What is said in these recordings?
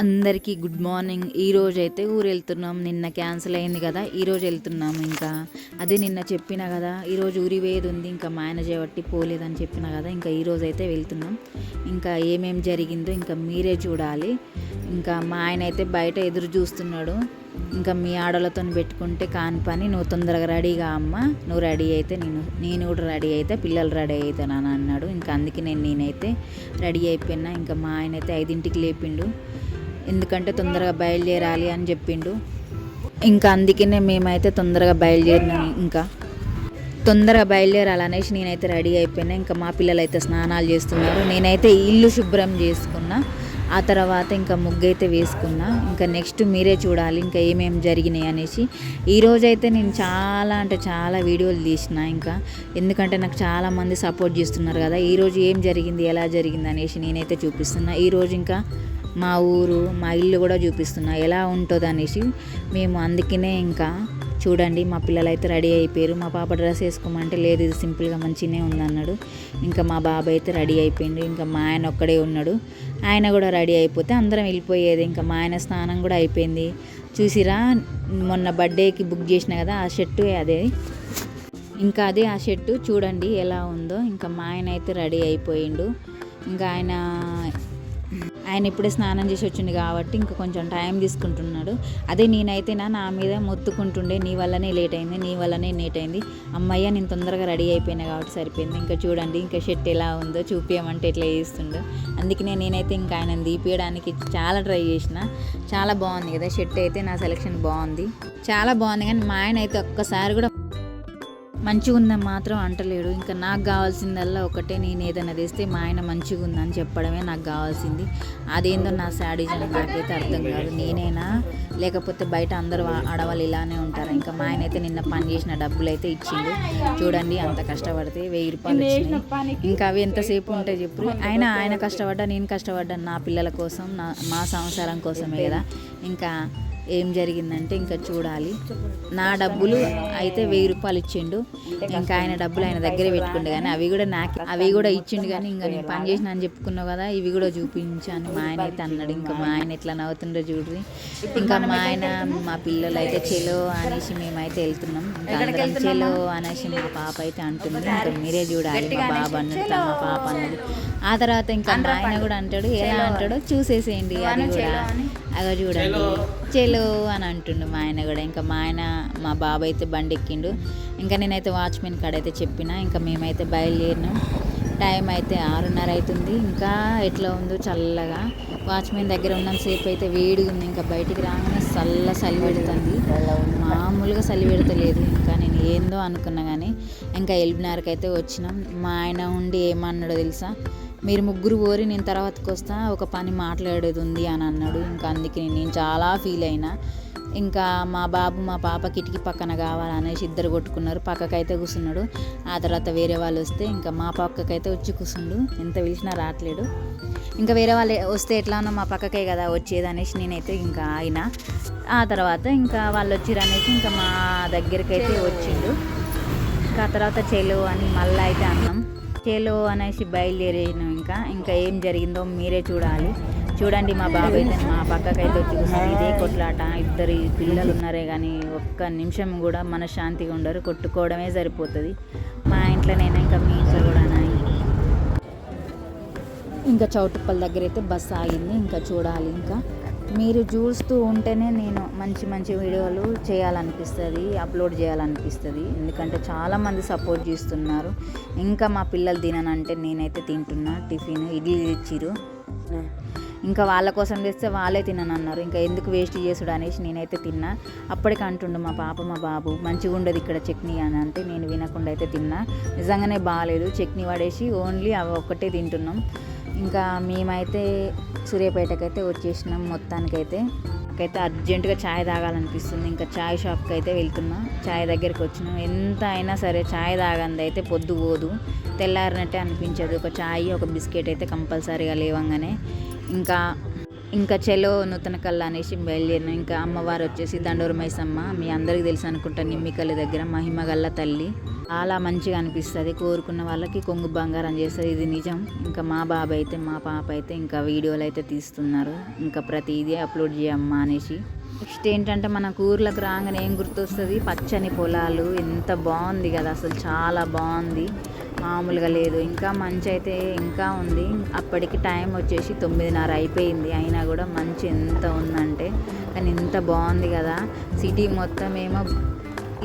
అందరికీ good morning. ఈ రోజు అయితే ఊరు వెళ్తున్నాం నిన్న క్యాన్సిల్ అయింది కదా ఈరోజు వెళ్తున్నాం ఇంకా. అదే నిన్న చెప్పిన కదా ఈరోజు ఊరి వేది ఉంది ఇంకా మేనేజ్ చేయబట్టి పోలేదని చెప్పిన కదా ఇంకా ఈరోజు అయితే వెళ్తున్నాం. ఇంకా ఏమేం జరిగిందో ఇంకా మీరే చూడాలి. ఇంకా మా ఆయన అయితే బయట ఎదురు చూస్తున్నాడు. ఇంకా మీ ఆడలతో పెట్టుకుంటే కాని పని నువ్వు తొందరగా రెడీగా అమ్మ. నువ్వు రెడీ అయితే నేను నేను కూడా రెడీ అయితే పిల్లలు రెడీ అవుతాను అని అన్నాడు. ఇంకా అందుకే నేను నేనైతే రెడీ అయిపోయినా. ఇంకా మా ఆయన అయితే ఐదింటికి లేపిండు. ఎందుకంటే తొందరగా బయలుదేరాలి అని చెప్పిండు. ఇంకా అందుకనే మేమైతే తొందరగా బయలుదేరినాం ఇంకా. తొందరగా బయలుదేరాలి అనేసి నేనైతే రెడీ అయిపోయినా. ఇంకా మా పిల్లలు అయితే స్నానాలు చేస్తున్నారు. నేనైతే ఇల్లు శుభ్రం చేసుకున్నా. ఆ తర్వాత ఇంకా ముగ్గు అయితే వేసుకున్నా. ఇంకా నెక్స్ట్ మీరే చూడాలి. ఇంకా ఏమేమి జరిగినాయి అనేసి. ఈరోజైతే అయితే నేను చాలా అంటే చాలా వీడియోలు తీసిన ఇంకా. ఎందుకంటే నాకు చాలామంది సపోర్ట్ చేస్తున్నారు కదా. ఈరోజు ఏం జరిగింది ఎలా జరిగింది అనేసి నేనైతే చూపిస్తున్నా. ఈరోజు ఇంకా మా ఊరు మా ఇల్లు కూడా చూపిస్తున్నా. ఎలా ఉంటుంది అనేసి మేము అందుకనే ఇంకా చూడండి మా పిల్లలు అయితే రెడీ అయిపోయారు. మా పాప డ్రెస్ వేసుకోమంటే లేదు ఇది సింపుల్గా మంచిగానే ఉందన్నాడు. ఇంకా మా బాబాయ్ అయితే రెడీ అయిపోయిండు. ఇంకా మా ఆయన ఒక్కడే ఉన్నాడు. ఆయన కూడా రెడీ అయిపోతే అందరం వెళ్ళిపోయేది. ఇంకా మా ఆయన స్నానం కూడా అయిపోయింది. చూసిరా మొన్న బర్త్డేకి బుక్ చేసిన కదా ఆ షర్టు అదే. ఇంకా అదే ఆ షర్టు చూడండి ఎలా ఉందో. ఇంకా మా ఆయన అయితే రెడీ అయిపోయిండు. ఇంకా ఆయన ఆయన ఇప్పుడే స్నానం చేసి వచ్చింది కాబట్టి ఇంకా కొంచెం టైం తీసుకుంటున్నాడు. అదే నేనైతే నా నా మీద మొత్తుకుంటుండే నీ వల్లనే లేట్ అయింది నీ వల్లనే లేట్ అయింది. అమ్మయ్య నేను తొందరగా రెడీ అయిపోయినా కాబట్టి సరిపోయింది. ఇంకా చూడండి ఇంకా షర్ట్ ఎలా ఉందో చూపించమంటే ఎట్లా చేస్తుండో. అందుకనే నేనైతే ఇంకా ఆయన తీపియడానికి చాలా ట్రై చేసిన. చాలా బాగుంది కదా షర్ట్ అయితే నా సెలెక్షన్ బాగుంది. చాలా బాగుంది కానీ మా ఆయన అయితే ఒక్కసారి కూడా మంచిగా ఉందని మాత్రం అంటలేడు. ఇంకా నాకు కావాల్సిందల్లా ఒకటే నేను ఏదైనా తెస్తే మా ఆయన మంచిగా ఉందని చెప్పడమే నాకు కావాల్సింది. అదేందో నా శాడీజం నాకైతే అర్థం కాదు. నేనేనా లేకపోతే బయట అందరూ ఆడవాళ్ళు ఇలానే ఉంటారు? ఇంకా మా ఆయన అయితే నిన్న పని చేసిన డబ్బులు అయితే ఇచ్చిండు. చూడండి అంత కష్టపడితే వెయ్యి రూపాయలు వచ్చినాయి. ఇంకా అవి ఎంతసేపు ఉంటాయి చెప్పు. అయినా ఆయన కష్టపడ్డా నేను కష్టపడ్డా నా పిల్లల కోసం నా మా సంసారం కోసమే కదా. ఇంకా ఏం జరిగిందంటే ఇంకా చూడాలి. నా డబ్బులు అయితే వెయ్యి రూపాయలు ఇచ్చిండు. ఇంకా ఆయన డబ్బులు ఆయన దగ్గరే పెట్టుకుండే కానీ అవి కూడా నాకు అవి కూడా ఇచ్చిండు కానీ ఇంకా నేను పని చేసిన అని చెప్పుకున్నావు కదా ఇవి కూడా చూపించాను. మా ఆయన అయితే అన్నాడు ఇంకా మా ఆయన ఎట్లా నవ్వుతుండో చూడ్రి ఇంకా మా ఆయన మా పిల్లలు అయితే చెలో అనేసి మేమైతే వెళ్తున్నాం. ఇంకా చెలో అనేసి మా పాప అయితే అంటుంది. ఇంకా మీరే చూడాలి మా బాబు అన్నట్టు మా పాప అన్నది ఆ తర్వాత ఇంకా ఆయన కూడా అంటాడు ఎలా అంటాడో చూసేసేయండి అది కూడా. అగో చూడండి. చెలో. అని అంటుండు మా ఆయన కూడా. ఇంకా మా ఆయన మా బాబు అయితే బండి ఎక్కిండు. ఇంకా నేనైతే వాచ్మెన్ కాడైతే చెప్పిన ఇంకా మేమైతే బయలుదేరినాం. టైం అయితే ఆరున్నర అవుతుంది ఇంకా ఎట్లా ఉందో చల్లగా. వాచ్మెన్ దగ్గర ఉన్నంతసేపు అయితే వేడిగా ఉంది. ఇంకా బయటికి రాగానే చల్ల చలి పెడుతుంది. మామూలుగా చలి పెడతలేదు. ఇంకా నేను ఏందో అనుకున్నా కానీ ఇంకా ఎల్బినార్కి అయితే వచ్చినాం. మా ఆయన ఉండి ఏమన్నాడో తెలుసా? మీరు ముగ్గురు ఓరి నేను తర్వాతకు వస్తా ఒక పని మాట్లాడేది ఉంది అని అన్నాడు. ఇంకా అందుకే నేను చాలా ఫీల్ అయినా. ఇంకా మా బాబు మా పాప కిటికీ పక్కన కావాలనేసి ఇద్దరు కొట్టుకున్నారు. పక్కకైతే కూర్చున్నాడు ఆ తర్వాత వేరే వాళ్ళు వస్తే ఇంకా మా పక్కకైతే వచ్చి కూర్చుండు ఎంత పిలిచినా రావట్లేడు ఇంకా వేరే వాళ్ళు వస్తే ఎట్లానో మా పక్కకే కదా వచ్చేది అనేసి నేనైతే ఇంకా ఆయన ఆ తర్వాత ఇంకా వాళ్ళు వచ్చిర్రు అనేసి ఇంకా మా దగ్గరికి అయితే వచ్చిండు. ఇంకా ఆ తర్వాత చెలు అని మళ్ళీ అయితే అన్నాం. చెలో అనేసి బయలుదేరినాం ఇంకా. ఇంకా ఏం జరిగిందో మీరే చూడాలి. చూడండి మా బాబు అయితే మా పక్కకైతే వచ్చి కూర్చొని ఇదే కొట్లాట. ఇద్దరు పిల్లలు ఉన్నారే కానీ ఒక్క నిమిషం కూడా మనశ్శాంతిగా ఉండరు. కొట్టుకోవడమే సరిపోతుంది. మా ఇంట్లోనైనా ఇంకా మీ ఇంట్లో కూడా ఇంకా చౌటుప్పల్ దగ్గర అయితే బస్సు ఆగింది. ఇంకా చూడాలి ఇంకా. మీరు చూస్తూ ఉంటేనే నేను మంచి మంచి వీడియోలు చేయాలనిపిస్తుంది అప్లోడ్ చేయాలనిపిస్తుంది. ఎందుకంటే చాలామంది సపోర్ట్ చేస్తున్నారు. ఇంకా మా పిల్లలు తిననంటే నేనైతే తింటున్నా టిఫిన్ ఇడ్లీ తెచ్చిరు ఇంకా వాళ్ళ కోసం తెస్తే వాళ్ళే తిననన్నారు. ఇంకా ఎందుకు వేస్ట్ చేసుడు అనేసి నేనైతే తిన్నా. అప్పటికి అంటుండు మా పాప మా బాబు మంచిగా ఉండదు ఇక్కడ చట్నీ అని అంటే నేను వినకుండా అయితే తిన్నా. నిజంగానే బాగాలేదు చట్నీ పడేసి ఓన్లీ అవి ఒక్కటే తింటున్నాం. ఇంకా మేమైతే సూర్యాపేటకైతే వచ్చేసినాం మొత్తానికైతే. నాకైతే అర్జెంటుగా ఛాయ్ తాగాలనిపిస్తుంది. ఇంకా ఛాయ్ షాప్కి అయితే వెళ్తున్నా. ఛాయ్ దగ్గరికి వచ్చినాం. ఎంత అయినా సరే ఛాయ్ తాగంది అయితే పొద్దు పోదు. తెల్లారినట్టే అనిపించదు. ఒక ఛాయ్ ఒక బిస్కెట్ అయితే కంపల్సరీగా లేవంగానే. ఇంకా ఇంకా చెలో నూతన కళ్ళ అనేసి బయలుదేరిన. ఇంకా అమ్మవారు వచ్చేసి దండూరు మైసమ్మ మీ అందరికీ తెలుసు అనుకుంటా నిమ్మికల్లి దగ్గర మహిమగల్ల తల్లి. చాలా మంచిగా అనిపిస్తుంది కోరుకున్న వాళ్ళకి కొంగు బంగారం చేస్తుంది ఇది నిజం. ఇంకా మా బాబాయ్ అయితే మా పాప అయితే ఇంకా వీడియోలు అయితే తీస్తున్నారు. ఇంకా ప్రతిదీ అప్లోడ్ చేయమ్మా అనేసి. నెక్స్ట్ ఏంటంటే మనకు ఊర్లకు రాగానే ఏం గుర్తొస్తుంది? పచ్చని పొలాలు ఎంత బాగుంది కదా అసలు చాలా బాగుంది. మామూలుగా లేదు. ఇంకా మంచి అయితే ఇంకా ఉంది. అప్పటికి టైం వచ్చేసి తొమ్మిదిన్నర అయిపోయింది. అయినా కూడా మంచి ఎంత ఉందంటే కానీ ఎంత బాగుంది కదా. సిటీ మొత్తం ఏమో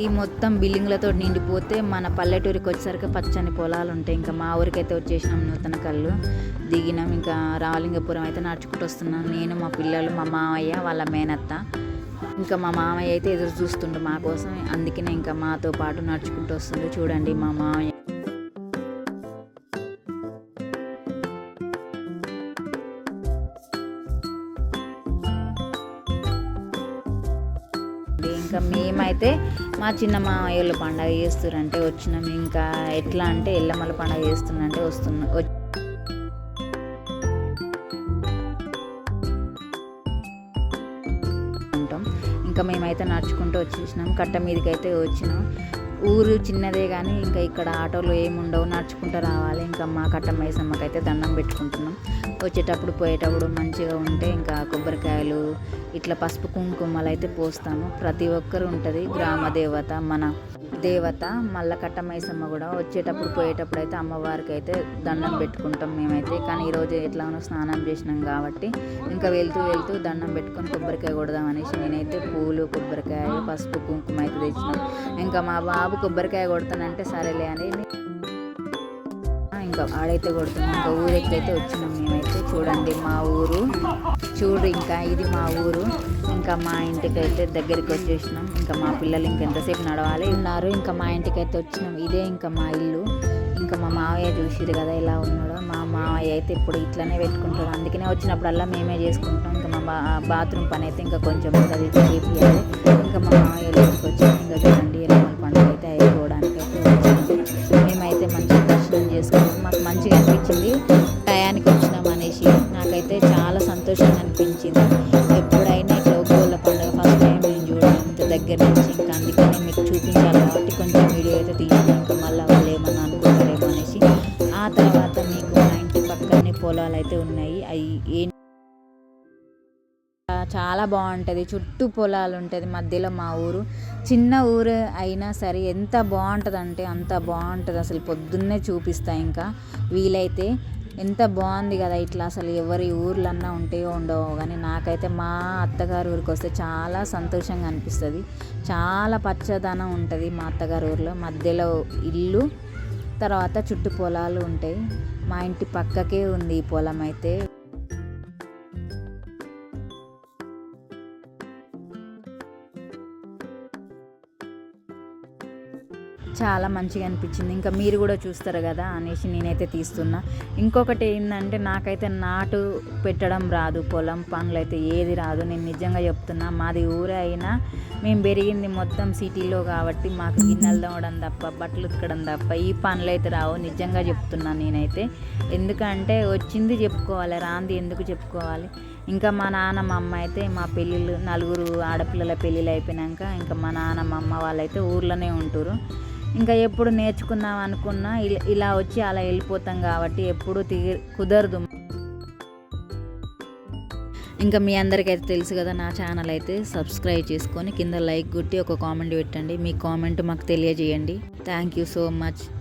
ఈ మొత్తం బిల్డింగ్లతో నిండిపోతే మన పల్లెటూరికి వచ్చేసరికి పచ్చని పొలాలు ఉంటాయి. ఇంకా మా ఊరికైతే వచ్చేసినాం నూతన కళ్ళు. దిగినాం. ఇంకా రావలింగపురం అయితే నడుచుకుంటూ వస్తున్నాం. నేను మా పిల్లలు మా మామయ్య వాళ్ళ మేనత్త. ఇంకా మా మామయ్య అయితే ఎదురు చూస్తుండు మా కోసం. అందుకనే ఇంకా మాతో పాటు నడుచుకుంటూ వస్తుండు. చూడండి మా మామయ్య. మా చిన్న మామయ్యలు పండగ చేస్తురంటే వచ్చినాం. ఇంకా ఎట్లా అంటే ఎల్లమ్మల పండగ చేస్తున్నంటే వస్తున్నా ఉంటాం. ఇంకా మేమైతే నడుచుకుంటూ వచ్చేసినాం. కట్ట మీదకి అయితే వచ్చినాం. ఊరు చిన్నదే కానీ ఇంకా ఇక్కడ ఆటోలు ఏముండవు నడుచుకుంటూ రావాలి. ఇంకా మా కట్ట మైసమ్మకి అయితే దండం పెట్టుకుంటున్నాం. వచ్చేటప్పుడు పోయేటప్పుడు మంచిగా ఉంటే ఇంకా కొబ్బరికాయలు ఇట్లా పసుపు కుంకుమలు అయితే పోస్తాము. ప్రతి ఒక్కరు ఉంటుంది. గ్రామ దేవత మన దేవత మల్లకట్ట మైసమ్మ కూడా వచ్చేటప్పుడు పోయేటప్పుడు అయితే అమ్మవారికి అయితే దండం పెట్టుకుంటాం మేమైతే. కానీ ఈరోజు ఎట్లానో స్నానం చేసినాం కాబట్టి ఇంకా వెళ్తూ వెళ్తూ దండం పెట్టుకొని కొబ్బరికాయ కొడదాం అనేసి నేనైతే పూలు కొబ్బరికాయ పసుపు కుంకుమ అయితే తెచ్చినాం. ఇంకా మా బాబు కొబ్బరికాయ కొడతానంటే సరేలే అని ఇంకా ఆడైతే కొడుతున్నాం. ఇంకా ఊరెక్కైతే వచ్చినాం మేమైతే. చూడండి మా ఊరు. చూడు ఇంకా ఇది మా ఊరు. ఇంకా మా ఇంటికి అయితే దగ్గరికి వచ్చేసినాం. ఇంకా మా పిల్లలు ఇంకెంతసేపు నడవాలి ఉన్నారు. ఇంకా మా ఇంటికి అయితే వచ్చినాం. ఇదే ఇంకా మా ఇల్లు. ఇంకా మా మావయ్య చూసిరు కదా ఇలా ఉన్నాడో. మా మావయ్య అయితే ఇప్పుడు ఇట్లనే పెట్టుకుంటాడు. అందుకనే వచ్చినప్పుడల్లా మేమే చేసుకుంటాం ఇంకా మా బా బాత్రూమ్ పని అయితే ఇంకా కొంచెం అది చేపియాలి. ఇంకా మా మావయ్య ఇంటికి వచ్చాం. ఇంకా చూడండి ఎల్లమ్మల పండుగ అయితే అయిపోవడానికి అయితే వచ్చాము మేమైతే మంచిగా దర్శనం చేసుకున్నాం. మాకు మంచిగా అనిపించింది. అనిపించింది ఎప్పుడైనా ఇట్లా ఒగ్గోళ్ళ పండుగ ఫస్ట్ టైం నేను చూడడం ఇంత దగ్గర నుంచి ఇంకా అందుకని మీకు చూపించాలి కాబట్టి కొంచెం వీడియో అయితే తీసిన ఇంకా మళ్ళీ వాళ్ళు ఏమన్నా అనుకుంటారేమో అనేసి. ఆ తర్వాత మీకు మా ఇంటి పక్కనే పొలాలు అయితే ఉన్నాయి. అవి ఏం చాలా బాగుంటుంది. చుట్టూ పొలాలు ఉంటుంది మధ్యలో మా ఊరు. చిన్న ఊరు అయినా సరే ఎంత బాగుంటుంది అంటే అంత బాగుంటుంది. అసలు పొద్దున్నే చూపిస్తా ఇంకా. వీలైతే ఎంత బాగుంది కదా ఇట్లా అసలు ఎవరి ఊర్లన్నా ఉంటాయో ఉండవో. కానీ నాకైతే మా అత్తగారు ఊరికి వస్తే చాలా సంతోషంగా అనిపిస్తుంది. చాలా పచ్చదనం ఉంటుంది మా అత్తగారు ఊరిలో. మధ్యలో ఇల్లు తర్వాత చుట్టూ పొలాలు ఉంటాయి. మా ఇంటి పక్కకే ఉంది ఈ పొలం అయితే. చాలా మంచిగా అనిపించింది. ఇంకా మీరు కూడా చూస్తారు కదా అనేసి నేనైతే తీస్తున్నా. ఇంకొకటి ఏంటంటే నాకైతే నాటు పెట్టడం రాదు. పొలం పనులు అయితే ఏది రాదు. నేను నిజంగా చెప్తున్నా మాది ఊరే అయినా మేము పెరిగింది మొత్తం సిటీలో కాబట్టి మాకు గిన్నెలు తోమడం తప్ప బట్టలు ఉతకడం తప్ప ఈ పనులు అయితే రావు. నిజంగా చెప్తున్నా నేనైతే. ఎందుకంటే వచ్చింది చెప్పుకోవాలి రాంది ఎందుకు చెప్పుకోవాలి? ఇంకా మా నాన్న మా అమ్మ అయితే మా పెళ్ళిళ్ళు నలుగురు ఆడపిల్లల పెళ్ళిళ్ళు అయిపోయినాక ఇంకా మా నాన్న మా అమ్మ వాళ్ళైతే ఊర్లోనే ఉంటారు ఇంకా ఎప్పుడు నేర్చుకుందాం అనుకున్నా ఇలా ఇలా వచ్చి అలా వెళ్ళిపోతాం కాబట్టి ఎప్పుడు తిగి కుదరదు. ఇంకా మీ అందరికైతే తెలుసు కదా నా ఛానల్ అయితే సబ్స్క్రైబ్ చేసుకొని కింద లైక్ కొట్టి ఒక కామెంట్ పెట్టండి. మీ కామెంట్ మాకు తెలియజేయండి. Thank you so much.